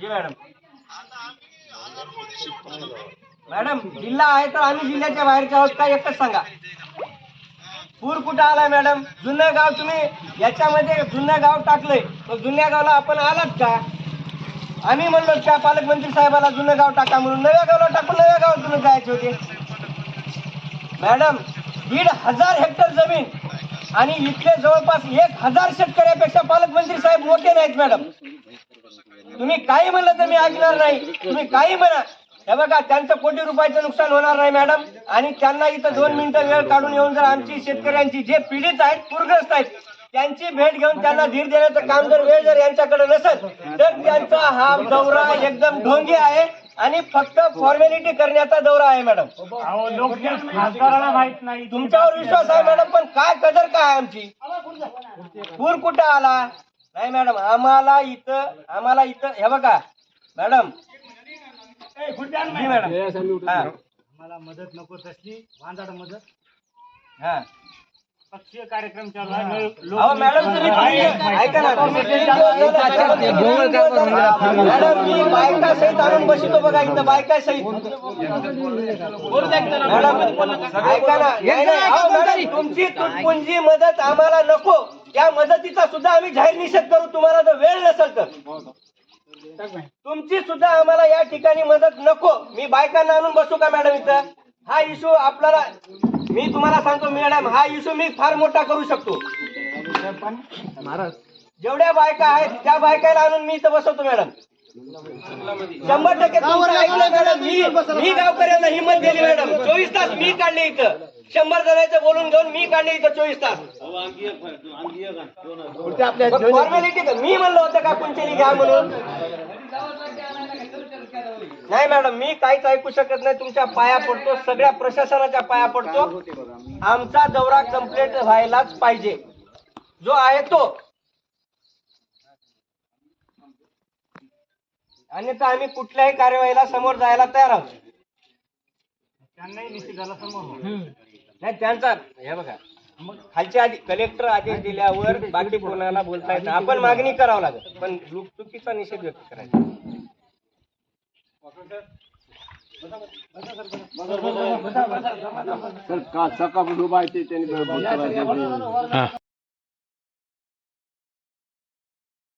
जी madam. Madam जिल्हा आहे तर आम्ही जिल्ह्याच्या बाहेरच्या आहोत का एकच सांगा. पूर कुठं आलाय मॅडम? जुनं गाव तुम्ही याच्यामध्ये जुनं गाव टाकलंय. तर जुन्या गावला आपण आलात का? आम्ही म्हणलो त्या पालकमंत्री साहेबाला जुनं गाव टाका म्हणून. नव्या गावला टाकून नव्या गावात तुम्ही जायचे होते. मॅडम दीड हजार हेक्टर जमीन आणि इथले जवळपास एक हजार शेतकऱ्यापेक्षा पालकमंत्री साहेब मोठे नाहीत मॅडम. तुम्ही काही म्हणलं तर मी ऐकणार नाही. तुम्ही काही म्हणा. हे बघा त्यांचं कोटी रुपयाचं नुकसान होणार नाही मॅडम. आणि त्यांना इथं दोन मिनिटं वेळ काढून येऊन जर आमची शेतकऱ्यांची जे पीडित आहेत पूरग्रस्त आहेत त्यांची भेट घेऊन त्यांना धीर देण्याचं काम जर वेळ जर यांच्याकडे नसेल तर त्यांचा हा दौरा एकदम ढोंगी आहे. आणि फक्त फॉर्मॅलिटी करण्याचा दौरा आहे मॅडम. खासदाराला माहीत नाही. तुमच्यावर विश्वास आहे मॅडम पण काय कदर काय आमची? पूर कुठं आला? नाही मॅडम आम्हाला इथं आम्हाला इथं हे बघा मॅडम. जी मॅडम. हा. मला मदत नको तसली वांदाड मदत. हा. पक्षीय कार्यक्रम चालू आहे अहो मॅडम तुम्ही ऐका ना. मॅडम. मी बायका सहित आणून बसतो बघा इथं बायका सहित मॅडम ऐका ना तुमची तुटपुंजी मदत आम्हाला नको. त्या मदतीचा सुद्धा आम्ही जाहीर निषेध करू. तुम्हाला जर वेळ नसेल तर. तुमची सुद्धा आम्हाला या ठिकाणी मदत नको. मी बायकांना आणून बसू का मॅडम इथं? हा इशू आपल्याला मी तुम्हाला सांगतो मॅडम हा इशू मी फार मोठा करू शकतो. जेवढ्या बायका आहेत त्या बायकाला आणून मी इथं बसवतो मॅडम. शंभर टक्के मॅडम. मी मी गावकऱ्यांना हिंमत दिली मॅडम. चोवीस तास मी काढले इथं. शंभर जणांचं बोलून घेऊन मी काढले इथं चोवीस तास. फॉर्मॅलिटी मी म्हणलं होतं का कुंचेली घ्या म्हणून? नाही मॅडम मी काहीच ऐकू शकत नाही. तुमच्या पाया पडतो सगळ्या प्रशासनाच्या पाया पडतो. आमचा दौरा कंप्लीट व्हायलाच पाहिजे. जो आहे तो. अन्यथा आम्ही कुठल्याही कार्यवाहीला समोर जायला तयार आहोत. त्यांनाही निश्चिताला समोर. हो. नाही त्यांचा हे बघा मग खालच्या आधी कलेक्टर आदेश दिल्यावर बाकी कोणाला बोलता येतं आपण मागणी करावं लागेल पण चूक- चुकीचा निषेध व्यक्त करायचा. सर का सकाळ उभा आहे ते त्यांनी